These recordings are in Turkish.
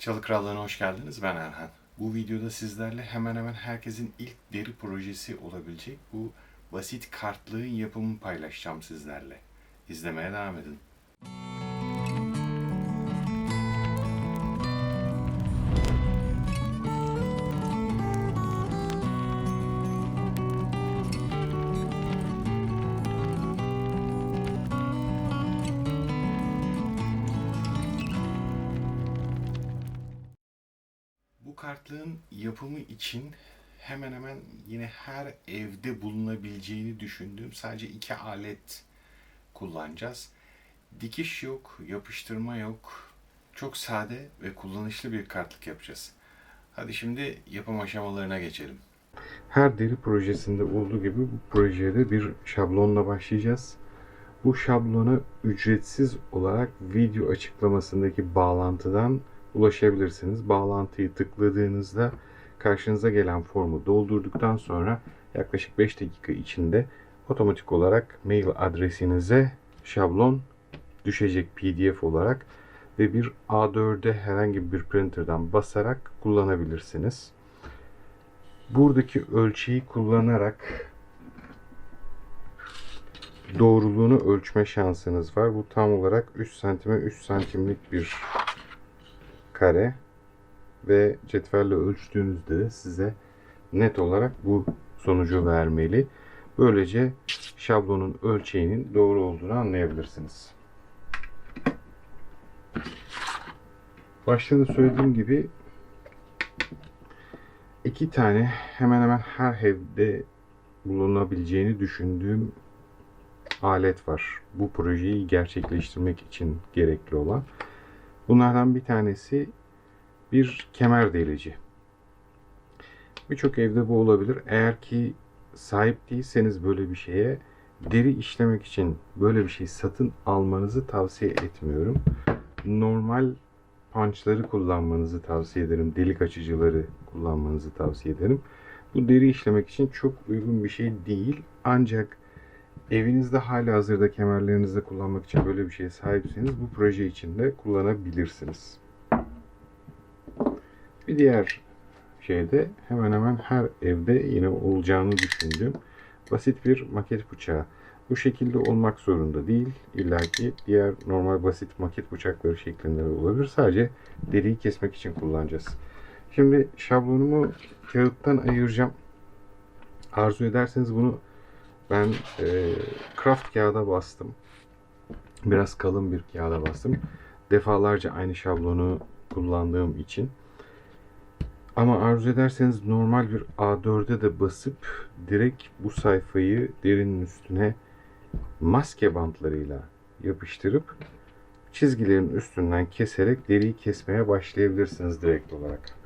Çalı Krallığı'na hoş geldiniz. Ben Erhan. Bu videoda sizlerle hemen hemen herkesin ilk deri projesi olabilecek bu basit kartlığın yapımını paylaşacağım sizlerle. İzlemeye devam edin. Bu kartlığın yapımı için hemen hemen yine her evde bulunabileceğini düşündüğüm sadece iki alet kullanacağız. Dikiş yok, yapıştırma yok. Çok sade ve kullanışlı bir kartlık yapacağız. Hadi şimdi yapım aşamalarına geçelim. Her deri projesinde olduğu gibi bu projeye de bir şablonla başlayacağız. Bu şablona ücretsiz olarak video açıklamasındaki bağlantıdan ulaşabilirsiniz. Bağlantıyı tıkladığınızda karşınıza gelen formu doldurduktan sonra yaklaşık 5 dakika içinde otomatik olarak mail adresinize şablon düşecek PDF olarak ve bir A4'e herhangi bir printer'dan basarak kullanabilirsiniz. Buradaki ölçeği kullanarak doğruluğunu ölçme şansınız var. Bu tam olarak 3 santime 3 santimlik bir kare ve cetvelle ölçtüğünüzde size net olarak bu sonucu vermeli. Böylece şablonun ölçeğinin doğru olduğunu anlayabilirsiniz. Başta da söylediğim gibi iki tane hemen hemen her evde bulunabileceğini düşündüğüm alet var. Bu projeyi gerçekleştirmek için gerekli olan. Bunlardan bir tanesi bir kemer delici. Birçok evde bu olabilir. Eğer ki sahip değilseniz böyle bir şeye deri işlemek için böyle bir şey satın almanızı tavsiye etmiyorum. Normal punchları kullanmanızı tavsiye ederim. Delik açıcıları kullanmanızı tavsiye ederim. Bu deri işlemek için çok uygun bir şey değil. Ancak evinizde hala hazırda kemerlerinizde kullanmak için böyle bir şeye sahipseniz bu proje için de kullanabilirsiniz. Bir diğer şey de hemen hemen her evde yine olacağını düşündüğüm basit bir maket bıçağı. Bu şekilde olmak zorunda değil. İlla ki diğer normal basit maket bıçakları şeklinde de olabilir. Sadece deriyi kesmek için kullanacağız. Şimdi şablonumu kağıttan ayıracağım. Arzu ederseniz bunu ben e, craft kağıda bastım. Biraz kalın bir kağıda bastım. Defalarca aynı şablonu kullandığım için. Ama arzu ederseniz normal bir A4'e de basıp direkt bu sayfayı derinin üstüne maske bantlarıyla yapıştırıp çizgilerin üstünden keserek deriyi kesmeye başlayabilirsiniz direkt olarak.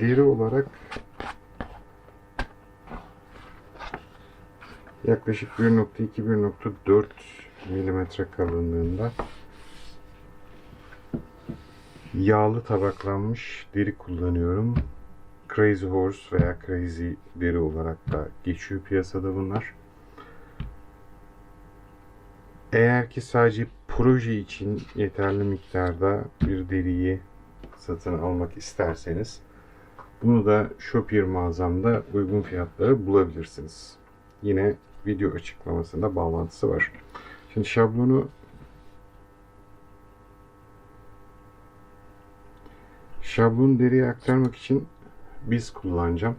Deri olarak yaklaşık 1.2-1.4 milimetre kalınlığında yağlı tabaklanmış deri kullanıyorum. Crazy Horse veya Crazy deri olarak da geçiyor piyasada bunlar. Eğer ki sadece proje için yeterli miktarda bir deriyi satın almak isterseniz bunu da Shopier mağazamda uygun fiyatlara bulabilirsiniz. Yine video açıklamasında bağlantısı var. Şimdi şablonu şablon deriye aktarmak için biz kullanacağım.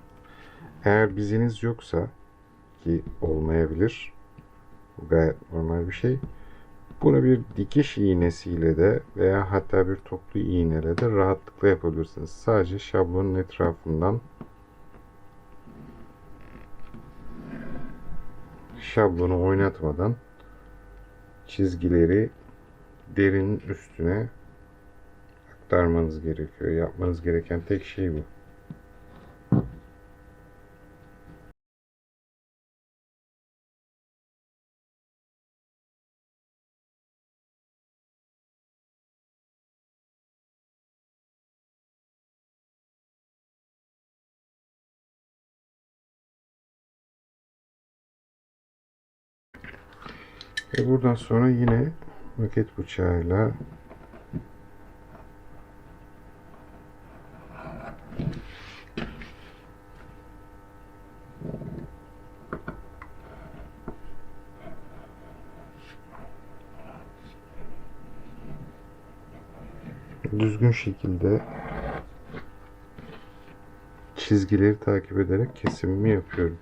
Eğer biziniz yoksa ki olmayabilir. Bu gayet normal bir şey. Bunu bir dikiş iğnesiyle de veya hatta bir toplu iğneyle de rahatlıkla yapabilirsiniz. Sadece şablonun etrafından şablonu oynatmadan çizgileri derinin üstüne aktarmanız gerekiyor. Yapmanız gereken tek şey bu. Ve buradan sonra yine maket bıçağıyla düzgün şekilde çizgileri takip ederek kesimimi yapıyorum.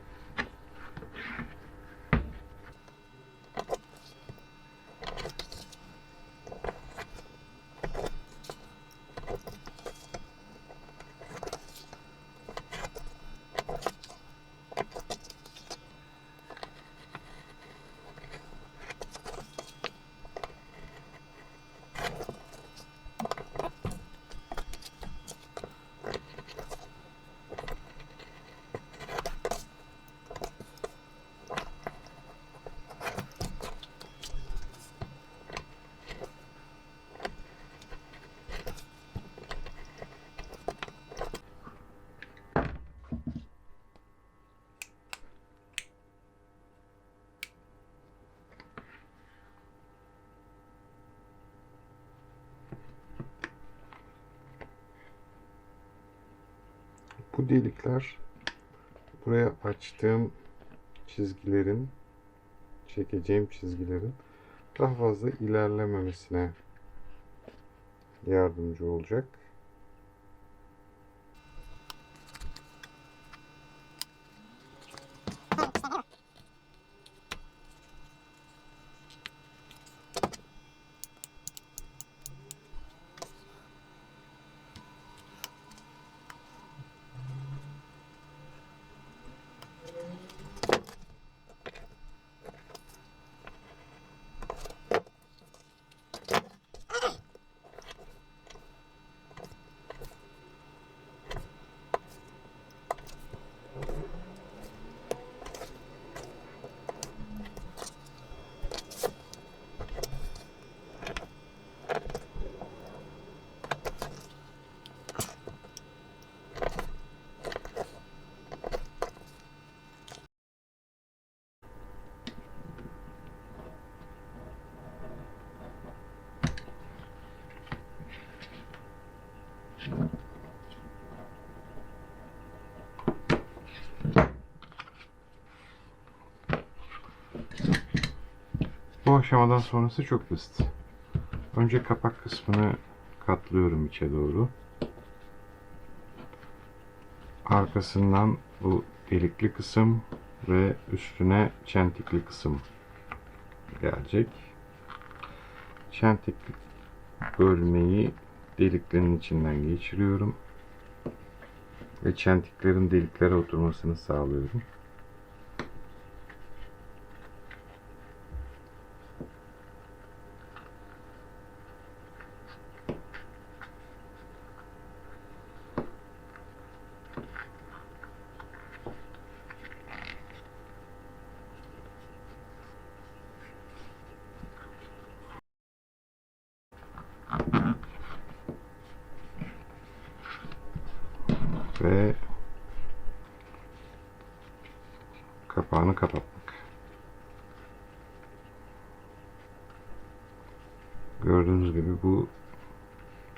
Bu delikler buraya açtığım çizgilerin çekeceğim çizgilerin daha fazla ilerlememesine yardımcı olacak. Aşamadan sonrası çok basit. Önce kapak kısmını katlıyorum içe doğru. Arkasından bu delikli kısım ve üstüne çentikli kısım gelecek. Çentik bölmeyi deliklerin içinden geçiriyorum. Ve çentiklerin deliklere oturmasını sağlıyorum. Ve kapattık. Gördüğünüz gibi bu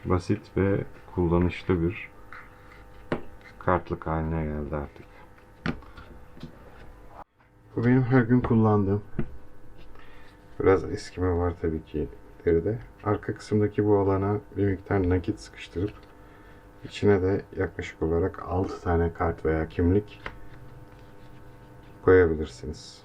basit ve kullanışlı bir kartlık haline geldi artık. Bu benim her gün kullandığım. Biraz eskime var tabii ki deride. Arka kısımdaki bu alana bir miktar nakit sıkıştırıp içine de yaklaşık olarak 6 tane kart veya kimlik koyabilirsiniz.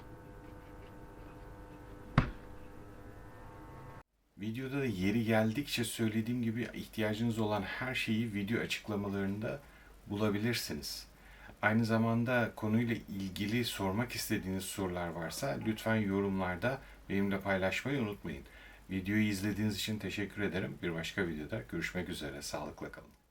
Videoda da yeri geldikçe söylediğim gibi ihtiyacınız olan her şeyi video açıklamalarında bulabilirsiniz. Aynı zamanda konuyla ilgili sormak istediğiniz sorular varsa lütfen yorumlarda benimle paylaşmayı unutmayın. Videoyu izlediğiniz için teşekkür ederim. Bir başka videoda görüşmek üzere. Sağlıkla kalın.